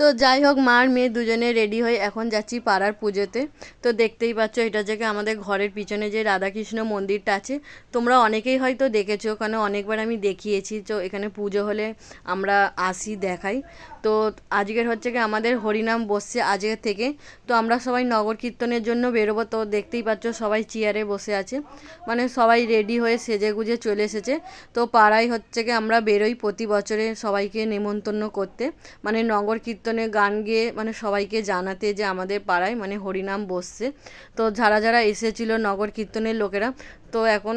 তো যাই হোক মার মেয়ে দুজনে রেডি হয়ে এখন যাচ্ছি পাড়ার পুজোতে। তো দেখতেই পাচ্ছ, এটা থেকে আমাদের ঘরের পিছনে যে রাধাকৃষ্ণ মন্দিরটা আছে, তোমরা অনেকেই হয়তো দেখেছ, কারণ অনেকবার আমি দেখিয়েছি, তো এখানে পুজো হলে আমরা আসি, দেখাই। তো আজকের হচ্ছে কি, আমাদের হরিনাম বসছে আজকের থেকে। তো আমরা সবাই নগর কীর্তনের জন্য বেরোবো, তো দেখতেই পাচ্ছ সবাই চেয়ারে বসে আছে। মানে সবাই রেডি হয়ে সেজে গুজে চলে এসেছে। তো পাড়ায় হচ্ছে কি, আমরা বেরোই প্রতি বছরে সবাইকে নেমন্তন্ন করতে। মানে নগর কীর্তনে গান গেয়ে মানে সবাইকে জানাতে যে আমাদের পাড়ায় মানে হরিনাম বসছে। তো যারা যারা এসেছিল নগর কীর্তনের লোকেরা, তো এখন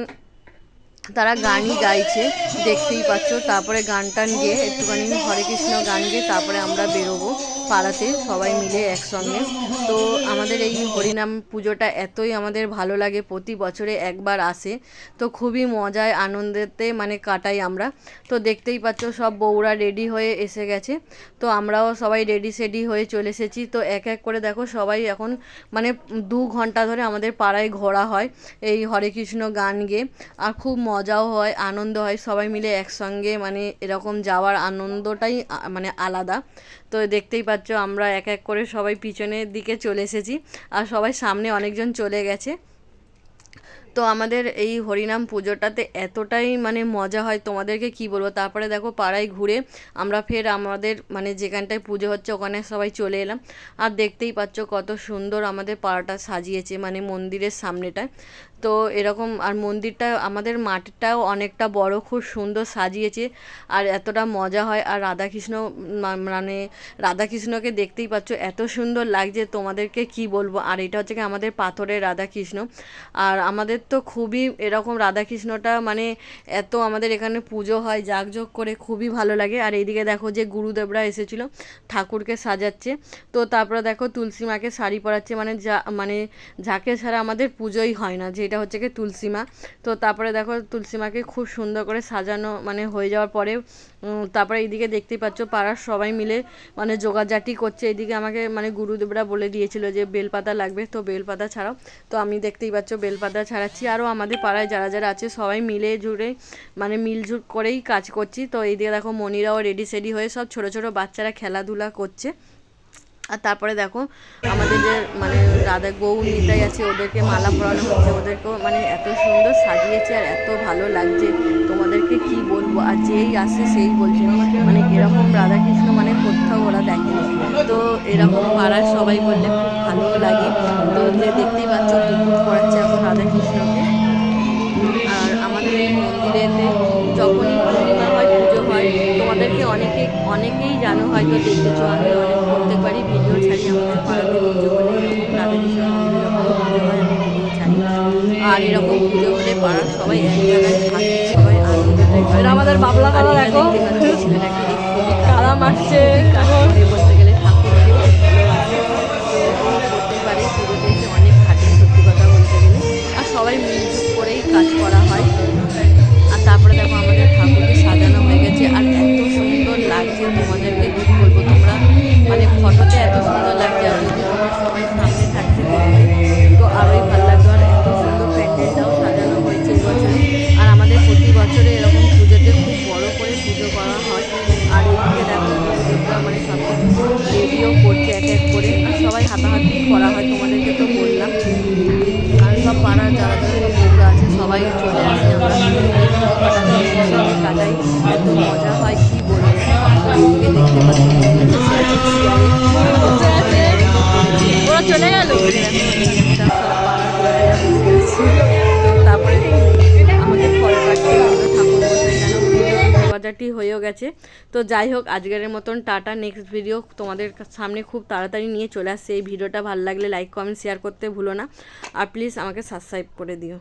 তারা গানই গাইছে, দেখতেই পাচ্ছ। তারপরে গান টান গিয়ে একটুখানি হরে কৃষ্ণ গান গিয়ে তারপরে আমরা বেরোবো পাড়াতে, সবাই মিলে একসঙ্গে। তো আমাদের এই হরিনাম পুজোটা এতই আমাদের ভালো লাগে, প্রতি বছরে একবার আসে। তো খুবই মজায়, আনন্দেতে মানে কাটাই আমরা। তো দেখতেই পাচ্ছ, সব বউরা রেডি হয়ে এসে গেছে। তো আমরাও সবাই রেডি সেডি হয়ে চলে এসেছি। তো এক এক করে দেখো, সবাই এখন মানে দু ঘণ্টা ধরে আমাদের পাড়ায় ঘোরা হয় এই হরে কৃষ্ণ গান গেয়ে। আর খুব মজাও হয়, আনন্দ হয়, সবাই মিলে একসঙ্গে মানে এরকম যাওয়ার আনন্দটাই মানে আলাদা। তো দেখতেই পাচ্ছ আমরা এক এক করে সবাই পিছনের দিকে চলে এসেছি। আর সবাই সামনে অনেকজন চলে গেছে। তো আমাদের এই হরিনাম পুজোটাতে এতটাই মানে মজা হয়, তোমাদেরকে কি বলব? তারপরে দেখো পাড়ায় ঘুরে আমরা ফের আমাদের মানে যেখানটায় পুজো হচ্ছে ওখানে সবাই চলে এলাম। আর দেখতেই পাচ্ছ কত সুন্দর আমাদের পাড়াটা সাজিয়েছে মানে মন্দিরের সামনেটায়। তো এরকম আর মন্দিরটা আমাদের মাঠটাও অনেকটা বড়, খুব সুন্দর সাজিয়েছে আর এতটা মজা হয়। আর রাধাকৃষ্ণ মানে রাধাকৃষ্ণকে দেখতেই পাচ্ছ এত সুন্দর লাগছে তোমাদেরকে কি বলব? আর এটা হচ্ছে কি আমাদের পাথরের রাধাকৃষ্ণ। আর আমাদের তো খুবই এরকম রাধাকৃষ্ণটা মানে এত আমাদের এখানে পুজো হয়, জাঁকজোক করে খুবই ভালো লাগে। আর এইদিকে দেখো যে গুরুদেবরা এসেছিল, ঠাকুরকে সাজাচ্ছে। তো তারপরে দেখো তুলসী মাকে শাড়ি পরাচ্ছে মানে যা মানে যাকে ছাড়া আমাদের পুজোই হয় না, যেটা হচ্ছে কি তুলসী মা। তো তারপরে দেখো তুলসী মাকে খুব সুন্দর করে সাজানো মানে হয়ে যাওয়ার পরে তারপরে এইদিকে দেখতেই পাচ্ছ, পাড়ার সবাই মিলে মানে যোগাযাটি করছে। এদিকে আমাকে মানে গুরুদেবরা বলে দিয়েছিল যে, বেলপাতা লাগবে, তো বেলপাতা ছাড়াও। তো আমি দেখতেই পাচ্ছ, বেলপাতা ছাড়াচ্ছি। আরও আমাদের পাড়ায় যারা যারা আছে, সবাই মিলে জুড়ে মানে মিলজুল করেই কাজ করছি। তো এইদিকে দেখো মনিরাও রেডি সেডি হয়ে সব ছোট ছোট বাচ্চারা খেলাধুলা করছে। আর তারপরে দেখো, আমাদের যে মানে রাধা গৌ নিতাই আছে, ওদেরকে মালা পরানো হচ্ছে, ওদেরকেও মানে এত সুন্দর সাজিয়েছে আর এত ভালো লাগছে। তোমাদেরকে কি বলব? আর যেই আসে সেই বলছে। মানে এরকম রাধাকৃষ্ণ মানে কোথাও ওরা দেখেনি। তো এরকম পাড়ার সবাই বললে খুব ভালো লাগে। তো যে দেখতেই পাচ্ছ পড়াচ্ছে এখন রাধাকৃষ্ণকে। আর আমাদের এই মন্দিরেতে অনেকেই জানো হয়তো দেখেছ আমি অনেক প্রত্যেকবারই ভিডিও ছাড়ি আমাদের পাড়াতে পুজো হলে এরকম মন্দিরে পুজো হয় আমি ভিডিও ছাড়ি। আর এরকম পুজো হলে পাড়ার সবাই এক জায়গায় থাকে সবাই আনন্দ আমাদের বাবলা দাদা দেখো। ছেলেটাকে এই তোমাদেরকে কি বলব? তোমরা মানে ফটোতে এত সুন্দর লাগছে আর যদি তোমরা সবাই সামনে থাকতে তো আরোই ভালো লাগতো আর এত সুন্দর প্যান্ডেলটাও সাজানো হয়েছে এবছরে আর আমাদের প্রতি বছরে এরকম পুজোতে খুব বড় করে পুজো করা হয়। আর এদিকে দেখো গুরুদেবরা মানে সব কিছু রেডিও করছে এক এক করে। আর সবাই হাতাহাতি করা হয় তোমাদেরকে মজা হয় কি বলব দেখতে পাচ্ছি। ওরা চলে গেল তারপরে কেন বাজারটি হয়েও গেছে। তো যাই হোক, আজকের মতন টাটা। নেক্সট ভিডিও তোমাদের সামনে খুব তাড়াতাড়ি নিয়ে চলে আসছে। এই ভিডিওটা ভালো লাগলে লাইক কমেন্ট শেয়ার করতে ভুলো না। আর প্লিজ আমাকে সাবস্ক্রাইব করে দিও।